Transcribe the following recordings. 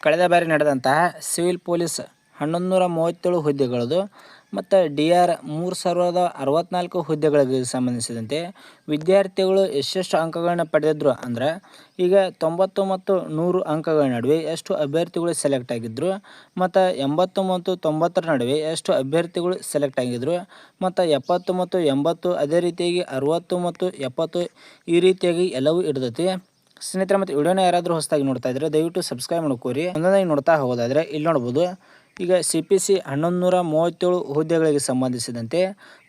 ಕಳೆದ ಬಾರಿ ನಡೆದಂತಹ ಸಿವಿಲ್ ಪೊಲೀಸ್ ಹನ್ನೊಂದು ನೂರ ಮೂವತ್ತೇಳು ಹುದ್ದೆಗಳದು ಮತ್ತು ಡಿ ಆರ್ ಮೂರು ಸಾವಿರದ ಅರವತ್ನಾಲ್ಕು ಹುದ್ದೆಗಳಿಗೆ ಸಂಬಂಧಿಸಿದಂತೆ ವಿದ್ಯಾರ್ಥಿಗಳು ಎಷ್ಟೆಷ್ಟು ಅಂಕಗಳನ್ನ ಪಡೆದಿದ್ರು ಅಂದ್ರೆ ಈಗ ತೊಂಬತ್ತು ಮತ್ತು ನೂರು ಅಂಕಗಳ ನಡುವೆ ಎಷ್ಟು ಅಭ್ಯರ್ಥಿಗಳು ಸೆಲೆಕ್ಟ್ ಆಗಿದ್ದರು ಮತ್ತು ಎಂಬತ್ತು ಮತ್ತು ತೊಂಬತ್ತರ ನಡುವೆ ಎಷ್ಟು ಅಭ್ಯರ್ಥಿಗಳು ಸೆಲೆಕ್ಟ್ ಆಗಿದ್ದರು ಮತ್ತು ಎಪ್ಪತ್ತು ಮತ್ತು ಎಂಬತ್ತು ಅದೇ ರೀತಿಯಾಗಿ ಅರುವತ್ತು ಮತ್ತು ಎಪ್ಪತ್ತು ಈ ರೀತಿಯಾಗಿ ಎಲ್ಲವೂ ಇರ್ತೈತಿ. ಸ್ನೇಹಿತರೆ, ಮತ್ತು ವಿಡಿಯೋನ ಯಾರಾದರೂ ಹೊಸದಾಗಿ ನೋಡ್ತಾ ಇದ್ರೆ ದಯವಿಟ್ಟು ಸಬ್ಸ್ಕ್ರೈಬ್ ಮಾಡ್ಕೋರಿ. ಒಂದೊಂದಾಗಿ ನೋಡ್ತಾ ಹೋಗೋದಾದರೆ ಇಲ್ಲಿ ನೋಡ್ಬೋದು. ಈಗ ಸಿ ಪಿ ಸಿ ಹನ್ನೊಂದು ನೂರ ಮೂವತ್ತೇಳು ಹುದ್ದೆಗಳಿಗೆ ಸಂಬಂಧಿಸಿದಂತೆ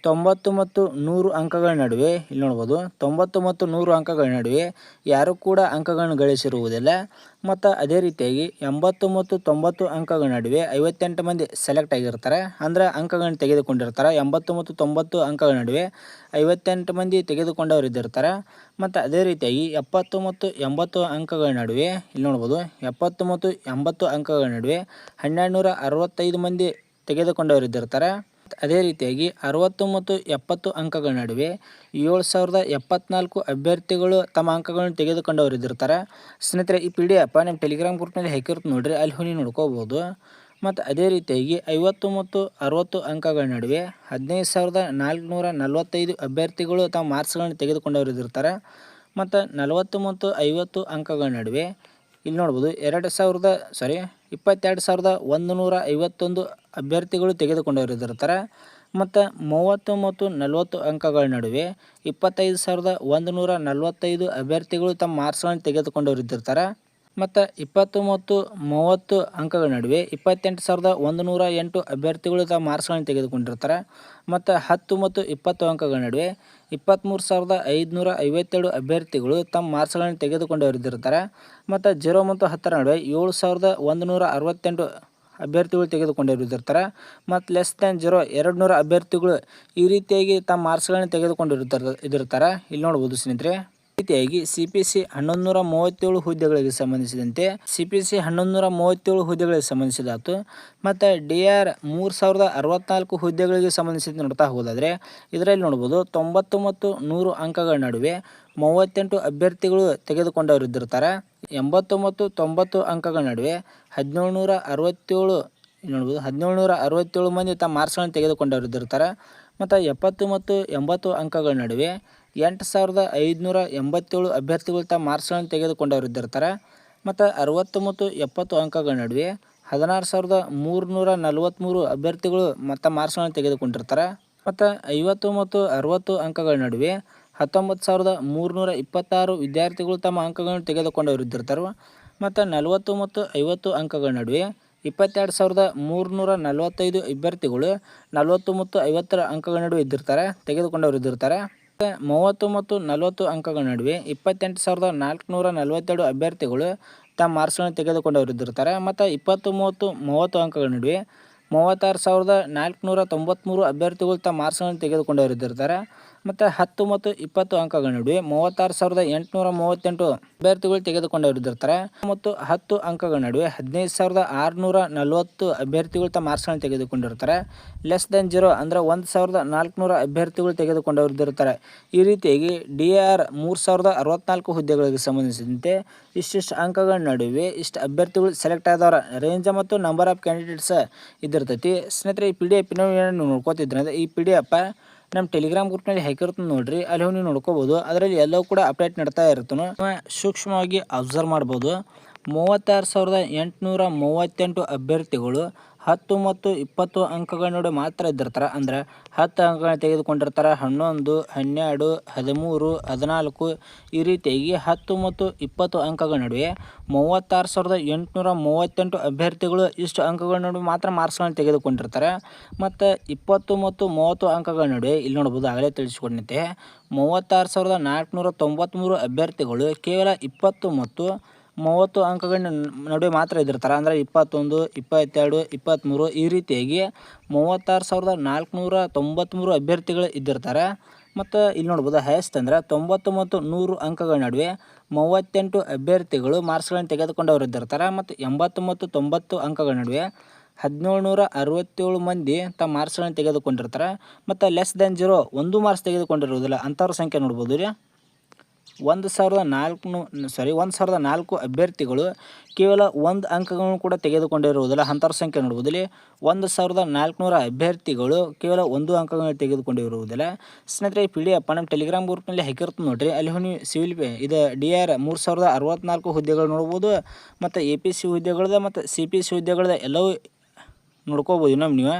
ತೊಂಬತ್ತು ಮತ್ತು ನೂರು ಅಂಕಗಳ ನಡುವೆ, ಇಲ್ಲಿ ನೋಡ್ಬೋದು ತೊಂಬತ್ತು ಮತ್ತು ನೂರು ಅಂಕಗಳ ನಡುವೆ ಯಾರೂ ಕೂಡ ಅಂಕಗಳನ್ನು ಗಳಿಸಿರುವುದಿಲ್ಲ. ಮತ್ತು ಅದೇ ರೀತಿಯಾಗಿ ಎಂಬತ್ತು ಮತ್ತು ತೊಂಬತ್ತು ಅಂಕಗಳ ನಡುವೆ ಐವತ್ತೆಂಟು ಮಂದಿ ಸೆಲೆಕ್ಟ್ ಆಗಿರ್ತಾರೆ. ಅಂದರೆ ಅಂಕಗಳನ್ನು ತೆಗೆದುಕೊಂಡಿರ್ತಾರೆ. ಎಂಬತ್ತು ಮತ್ತು ತೊಂಬತ್ತು ಅಂಕಗಳ ನಡುವೆ ಐವತ್ತೆಂಟು ಮಂದಿ ತೆಗೆದುಕೊಂಡವರು ಇದ್ದಿರ್ತಾರೆ. ಮತ್ತು ಅದೇ ರೀತಿಯಾಗಿ ಎಪ್ಪತ್ತು ಮತ್ತು ಎಂಬತ್ತು ಅಂಕಗಳ ನಡುವೆ, ಇಲ್ಲಿ ನೋಡ್ಬೋದು ಎಪ್ಪತ್ತು ಮತ್ತು ಎಂಬತ್ತು ಅಂಕಗಳ ನಡುವೆ ಹನ್ನೆರಡು ನೂರ ಅರವತ್ತೈದು ಮಂದಿ ತೆಗೆದುಕೊಂಡವರು ಇದ್ದಿರ್ತಾರೆ. ಅದೇ ರೀತಿಯಾಗಿ ಅರವತ್ತು ಮತ್ತು ಎಪ್ಪತ್ತು ಅಂಕಗಳ ನಡುವೆ ಏಳು ಸಾವಿರದ ಎಪ್ಪತ್ನಾಲ್ಕು ಅಭ್ಯರ್ಥಿಗಳು ತಮ್ಮ ಅಂಕಗಳನ್ನು ತೆಗೆದುಕೊಂಡವರು ಇದ್ದಿರ್ತಾರೆ. ಸ್ನೇಹಿತರೆ, ಈ ಪಿ ಡಿ ಎಫ್ ನಿಮ್ಮ ಟೆಲಿಗ್ರಾಮ್ ಗ್ರೂಪ್ನಲ್ಲಿ ಹಾಕಿರುತ್ತೆ ನೋಡಿರಿ, ಅಲ್ಲಿ ಹೋಗಿ ನೋಡ್ಕೋಬೋದು. ಮತ್ತು ಅದೇ ರೀತಿಯಾಗಿ ಐವತ್ತು ಮತ್ತು ಅರವತ್ತು ಅಂಕಗಳ ನಡುವೆ ಹದಿನೈದು ಸಾವಿರದ ನಾಲ್ಕುನೂರ ನಲವತ್ತೈದು ಅಭ್ಯರ್ಥಿಗಳು ತಮ್ಮ ಮಾರ್ಕ್ಸ್ಗಳನ್ನು ತೆಗೆದುಕೊಂಡವರು ಇದ್ದಿರ್ತಾರೆ. ಮತ್ತು ನಲವತ್ತು ಮತ್ತು ಐವತ್ತು ಅಂಕಗಳ ನಡುವೆ ಇಲ್ಲಿ ನೋಡ್ಬೋದು ಎರಡು ಸಾವಿರದ ಸಾರಿ ಇಪ್ಪತ್ತೆರಡು ಸಾವಿರದ ಒಂದು ನೂರ ಐವತ್ತೊಂದು ಅಭ್ಯರ್ಥಿಗಳು ತೆಗೆದುಕೊಂಡವರು ಇದ್ದಿರ್ತಾರೆ ಮತ್ತು ಮೂವತ್ತು ಮತ್ತು ನಲವತ್ತು ಅಂಕಗಳ ನಡುವೆ ಇಪ್ಪತ್ತೈದು ಸಾವಿರದ ಒಂದು ನೂರ ನಲವತ್ತೈದು ಅಭ್ಯರ್ಥಿಗಳು ತಮ್ಮ ಮಾರ್ಕ್ಸ್ಗಳನ್ನು ತೆಗೆದುಕೊಂಡವರು ಇದ್ದಿರ್ತಾರೆ ಮತ್ತು ಇಪ್ಪತ್ತು ಮತ್ತು ಮೂವತ್ತು ಅಂಕಗಳ ನಡುವೆ ಇಪ್ಪತ್ತೆಂಟು ಸಾವಿರದ ಒಂದು ನೂರ ಎಂಟು ಅಭ್ಯರ್ಥಿಗಳು ತಮ್ಮ ಮಾರ್ಕ್ಸ್ಗಳನ್ನು ತೆಗೆದುಕೊಂಡಿರ್ತಾರೆ. ಮತ್ತು ಹತ್ತು ಮತ್ತು ಇಪ್ಪತ್ತು ಅಂಕಗಳ ನಡುವೆ ಇಪ್ಪತ್ತ್ಮೂರು ಸಾವಿರದ ಐದುನೂರ ಐವತ್ತೆರಡು ಅಭ್ಯರ್ಥಿಗಳು ತಮ್ಮ ಮಾರ್ಕ್ಸ್ಗಳನ್ನು ತೆಗೆದುಕೊಂಡವರಿದ್ದಿರ್ತಾರೆ ಮತ್ತು ಜೀರೋ ಮತ್ತು ಹತ್ತರ ನಡುವೆ ಏಳು ಸಾವಿರದ ಒಂದು ನೂರ ಅರವತ್ತೆಂಟು ಅಭ್ಯರ್ಥಿಗಳು ತೆಗೆದುಕೊಂಡಿರುತ್ತಿರ್ತಾರೆ ಮತ್ತು ಲೆಸ್ ದ್ಯಾನ್ ಜೀರೋ ಎರಡು ನೂರ ಅಭ್ಯರ್ಥಿಗಳು ಈ ರೀತಿಯಾಗಿ ತಮ್ಮ ಮಾರ್ಕ್ಸ್ಗಳನ್ನು ತೆಗೆದುಕೊಂಡಿರುತ್ತಾರೆ ಇದಿರ್ತಾರೆ. ಇಲ್ಲಿ ನೋಡ್ಬೋದು ಸ್ನೇಹಿತರೆ. ರೀತಿಯಾಗಿ ಸಿ ಪಿ ಸಿ ಹನ್ನೊಂದು ನೂರ ಮೂವತ್ತೇಳು ಹುದ್ದೆಗಳಿಗೆ ಸಂಬಂಧಿಸಿದಂತೆ ಸಿ ಪಿ ಸಿ ಹನ್ನೊಂದು ನೂರ ಮೂವತ್ತೇಳು ಹುದ್ದೆಗಳಿಗೆ ಸಂಬಂಧಿಸಿದಾತು. ಮತ್ತು ಡಿ ಆರ್ ಮೂರು ಸಾವಿರದ ಅರವತ್ನಾಲ್ಕು ಹುದ್ದೆಗಳಿಗೆ ಸಂಬಂಧಿಸಿದ ನೋಡ್ತಾ ಹೋದಾದರೆ ಇದರಲ್ಲಿ ನೋಡ್ಬೋದು ತೊಂಬತ್ತು ಮತ್ತು ನೂರು ಅಂಕಗಳ ನಡುವೆ ಮೂವತ್ತೆಂಟು ಅಭ್ಯರ್ಥಿಗಳು ತೆಗೆದುಕೊಂಡವರು ಇದ್ದಿರ್ತಾರೆ. ಎಂಬತ್ತು ಮತ್ತು ತೊಂಬತ್ತು ಅಂಕಗಳ ನಡುವೆ ಹದಿನೇಳು ನೂರ ಅರವತ್ತೇಳು ನೋಡ್ಬೋದು ಹದಿನೇಳು ನೂರ ಅರವತ್ತೇಳು ಮಂದಿ ತಮ್ಮ ಮಾರ್ಕ್ಸ್ಗಳನ್ನು ತೆಗೆದುಕೊಂಡವರು ಇದ್ದಿರ್ತಾರೆ. ಮತ್ತು ಎಪ್ಪತ್ತು ಮತ್ತು ಎಂಬತ್ತು ಅಂಕಗಳ ನಡುವೆ ಎಂಟು ಸಾವಿರದ ಐದುನೂರ ಎಂಬತ್ತೇಳು ಅಭ್ಯರ್ಥಿಗಳು ತಮ್ಮ ಮಾರ್ಕ್ಸ್ಗಳನ್ನು ತೆಗೆದುಕೊಂಡವರು ಇದ್ದಿರ್ತಾರೆ ಮತ್ತು ಅರವತ್ತು ಮತ್ತು ಎಪ್ಪತ್ತು ಅಂಕಗಳ ನಡುವೆ ಹದಿನಾರು ಸಾವಿರದ ಮೂರುನೂರ ನಲವತ್ತ್ಮೂರು ಅಭ್ಯರ್ಥಿಗಳು ಮತ್ತು ಮಾರ್ಕ್ಸ್ಗಳನ್ನು ತೆಗೆದುಕೊಂಡಿರ್ತಾರೆ. ಮತ್ತು ಐವತ್ತು ಮತ್ತು ಅರುವತ್ತು ಅಂಕಗಳ ನಡುವೆ ಹತ್ತೊಂಬತ್ತು ಸಾವಿರದ ಮೂರುನೂರ ಇಪ್ಪತ್ತಾರು ವಿದ್ಯಾರ್ಥಿಗಳು ತಮ್ಮ ಅಂಕಗಳನ್ನು ತೆಗೆದುಕೊಂಡವರು ಇದ್ದಿರ್ತಾರೆ. ಮತ್ತು ನಲವತ್ತು ಮತ್ತು ಐವತ್ತು ಅಂಕಗಳ ನಡುವೆ ಇಪ್ಪತ್ತೆರಡು ಸಾವಿರದ ಮೂರುನೂರ ನಲವತ್ತೈದು ಅಭ್ಯರ್ಥಿಗಳು ನಲವತ್ತು ಮತ್ತು ಐವತ್ತರ ಅಂಕಗಳ ನಡುವೆ ಇದ್ದಿರ್ತಾರೆ, ತೆಗೆದುಕೊಂಡವರು ಇದ್ದಿರ್ತಾರೆ. ಮೂವತ್ತು ಮತ್ತು ನಲವತ್ತು ಅಂಕಗಳ ನಡುವೆ ಇಪ್ಪತ್ತೆಂಟು ಸಾವಿರದ ನಾಲ್ಕುನೂರ ನಲವತ್ತೆರಡು ಅಭ್ಯರ್ಥಿಗಳು ತಮ್ಮ ಮಾರ್ಕ್ಸ್ಗಳನ್ನು ತೆಗೆದುಕೊಂಡವರು ಇದ್ದಿರ್ತಾರೆ ಮತ್ತು ಇಪ್ಪತ್ತು ಮೂವತ್ತು ಮೂವತ್ತು ಅಂಕಗಳ ನಡುವೆ ಮೂವತ್ತಾರು ಸಾವಿರದ ನಾಲ್ಕುನೂರ ತೊಂಬತ್ತ್ಮೂರು ಅಭ್ಯರ್ಥಿಗಳು ತಮ್ಮ ಮಾರ್ಕ್ಸ್ಗಳನ್ನು ತೆಗೆದುಕೊಂಡಿರುತ್ತಿರ್ತಾರೆ ಮತ್ತು ಹತ್ತು ಮತ್ತು ಇಪ್ಪತ್ತು ಅಂಕಗಳ ನಡುವೆ ಮೂವತ್ತಾರು ಸಾವಿರದ ಎಂಟುನೂರ ಮೂವತ್ತೆಂಟು ಅಭ್ಯರ್ಥಿಗಳು ತೆಗೆದುಕೊಂಡವರಿದ್ದಿರ್ತಾರೆ. ಮತ್ತು ಹತ್ತು ಅಂಕಗಳ ನಡುವೆ ಹದಿನೈದು ಸಾವಿರದ ಆರುನೂರ ನಲವತ್ತು ಅಭ್ಯರ್ಥಿಗಳು ತಮ್ಮ ಮಾರ್ಕ್ಸ್ಗಳನ್ನು ತೆಗೆದುಕೊಂಡಿರ್ತಾರೆ. ಲೆಸ್ ದೆನ್ ಜೀರೋ ಅಂದರೆ ಒಂದು ಸಾವಿರದ ನಾಲ್ಕುನೂರ ಅಭ್ಯರ್ಥಿಗಳು ತೆಗೆದುಕೊಂಡವರಿದ್ದಿರ್ತಾರೆ. ಈ ರೀತಿಯಾಗಿ ಡಿ ಆರ್ ಮೂರು ಸಾವಿರದ ಅರವತ್ನಾಲ್ಕು ಹುದ್ದೆಗಳಿಗೆ ಸಂಬಂಧಿಸಿದಂತೆ ಇಷ್ಟಿಷ್ಟು ಅಂಕಗಳ ನಡುವೆ ಇಷ್ಟು ಅಭ್ಯರ್ಥಿಗಳು ಸೆಲೆಕ್ಟ್ ಆದವರ ರೇಂಜ್ ಮತ್ತು ನಂಬರ್ ಆಫ್ ಕ್ಯಾಂಡಿಡೇಟ್ಸ್ ಇದ್ದಿರ್ತೈತಿ ಸ್ನೇಹಿತರೆ, ಈ ಪಿ ಡಿ ಎಫ್ ನೀವು ನೋಡ್ಕೋತಿದ್ರೆ ಈ ಪಿ ಡಿ ಎಫ್ ನಮ್ಮ ಟೆಲಿಗ್ರಾಮ್ ಗ್ರೂಪ್ನಲ್ಲಿ ಹಾಕಿರ್ತದೆ ನೋಡ್ರಿ, ಅಲ್ಲಿ ಹೋಗಿ ನೀವು ನೋಡ್ಕೋಬೋದು. ಅದರಲ್ಲಿ ಎಲ್ಲವೂ ಕೂಡ ಅಪ್ಡೇಟ್ ನಡ್ತಾ ಇರ್ತನು ಸೂಕ್ಷ್ಮವಾಗಿ ಅಬ್ಸರ್ವ್ ಮಾಡ್ಬೋದು. ಮೂವತ್ತಾರು ಸಾವಿರದ ಎಂಟುನೂರ ಮೂವತ್ತೆಂಟು ಅಭ್ಯರ್ಥಿಗಳು ಹತ್ತು ಮತ್ತು ಇಪ್ಪತ್ತು ಅಂಕಗಳ ನಡುವೆ ಮಾತ್ರ ಇದ್ದಿರ್ತಾರೆ. ಅಂದರೆ ಹತ್ತು ಅಂಕಗಳನ್ನ ತೆಗೆದುಕೊಂಡಿರ್ತಾರೆ. ಹನ್ನೊಂದು, ಹನ್ನೆರಡು, ಹದಿಮೂರು, ಹದಿನಾಲ್ಕು ಈ ರೀತಿಯಾಗಿ ಹತ್ತು ಮತ್ತು ಇಪ್ಪತ್ತು ಅಂಕಗಳ ನಡುವೆ ಮೂವತ್ತಾರು ಸಾವಿರದ ಎಂಟುನೂರ ಮೂವತ್ತೆಂಟು ಅಭ್ಯರ್ಥಿಗಳು ಇಷ್ಟು ಅಂಕಗಳ ನಡುವೆ ಮಾತ್ರ ಮಾರ್ಕ್ಸ್ಗಳನ್ನು ತೆಗೆದುಕೊಂಡಿರ್ತಾರೆ. ಮತ್ತು ಇಪ್ಪತ್ತು ಮತ್ತು ಮೂವತ್ತು ಅಂಕಗಳ ನಡುವೆ ಇಲ್ಲಿ ನೋಡ್ಬೋದು ಆಗಲೇ ತಿಳಿಸಿಕೊಂಡಂತೆ ಮೂವತ್ತಾರು ಸಾವಿರದ ನಾಲ್ಕುನೂರ ತೊಂಬತ್ತ್ಮೂರು ಅಭ್ಯರ್ಥಿಗಳು ಕೇವಲ ಇಪ್ಪತ್ತು ಮತ್ತು ಮೂವತ್ತು ಅಂಕಗಳ ನಡುವೆ ಮಾತ್ರ ಇದ್ದಿರ್ತಾರೆ ಅಂದರೆ ಇಪ್ಪತ್ತೊಂದು, ಇಪ್ಪತ್ತೆರಡು ಇಪ್ಪತ್ತ್ಮೂರು ಈ ರೀತಿಯಾಗಿ ಮೂವತ್ತಾರು ಸಾವಿರದ ನಾಲ್ಕುನೂರ ತೊಂಬತ್ತ್ಮೂರು ಅಭ್ಯರ್ಥಿಗಳು ಇದ್ದಿರ್ತಾರೆ ಮತ್ತು ಇಲ್ಲಿ ನೋಡ್ಬೋದು, ಹೈಯೆಸ್ಟ್ ಅಂದರೆ ತೊಂಬತ್ತು ಮತ್ತು ನೂರು ಅಂಕಗಳ ನಡುವೆ ಮೂವತ್ತೆಂಟು ಅಭ್ಯರ್ಥಿಗಳು ಮಾರ್ಕ್ಸ್ಗಳನ್ನು ತೆಗೆದುಕೊಂಡವರು ಇದ್ದಿರ್ತಾರೆ ಮತ್ತು ಎಂಬತ್ತು ಮತ್ತು ತೊಂಬತ್ತು ಅಂಕಗಳ ನಡುವೆ ಹದಿನೇಳು ನೂರ ಅರವತ್ತೇಳು ಮಂದಿ ತಮ್ಮ ಮಾರ್ಕ್ಸ್ಗಳನ್ನು ತೆಗೆದುಕೊಂಡಿರ್ತಾರೆ. ಮತ್ತು ಲೆಸ್ ದೆನ್ ಜೀರೋ ಒಂದು ಮಾರ್ಕ್ಸ್ ತೆಗೆದುಕೊಂಡಿರುವುದಿಲ್ಲ. ಅಂಥವ್ರ ಸಂಖ್ಯೆ ನೋಡ್ಬೋದು ರೀ ಒಂದು ಸಾವಿರದ ನಾಲ್ಕು ಸಾರಿ ಒಂದು ಸಾವಿರದ ನಾಲ್ಕು ಅಭ್ಯರ್ಥಿಗಳು ಕೇವಲ ಒಂದು ಅಂಕಗಳನ್ನು ಕೂಡ ತೆಗೆದುಕೊಂಡಿರುವುದಿಲ್ಲ. ಅಂಥವ್ರ ಸಂಖ್ಯೆ ನೋಡ್ಬೋದು. ಇಲ್ಲಿ ಒಂದು ಸಾವಿರದ ನಾಲ್ಕುನೂರ ಅಭ್ಯರ್ಥಿಗಳು ಕೇವಲ ಒಂದು ಅಂಕಗಳನ್ನು ತೆಗೆದುಕೊಂಡಿರುವುದಿಲ್ಲ. ಸ್ನೇಹಿತರೆ ಪಿ ಡಿ ಎಫ್ ನಮ್ಮ ಟೆಲಿಗ್ರಾಮ್ ಗ್ರೂಪ್ನಲ್ಲಿ ಹಾಕಿರ್ತದೆ ನೋಡಿರಿ. ಅಲ್ಲಿ ನೀವು ಸಿವಿಲ್ ಪೇ ಇದು ಡಿ ಆರ್ ಮೂರು ಸಾವಿರದ ಅರವತ್ನಾಲ್ಕು ಹುದ್ದೆಗಳು ನೋಡ್ಬೋದು. ಮತ್ತು ಎ ಪಿ ಸಿ ಹುದ್ದೆಗಳದ ಮತ್ತು ಸಿ ಪಿ ಸಿ ಹುದ್ದೆಗಳದ ಎಲ್ಲವೂ ನೋಡ್ಕೋಬೋದು ನಮ್ಮ ನೀವು.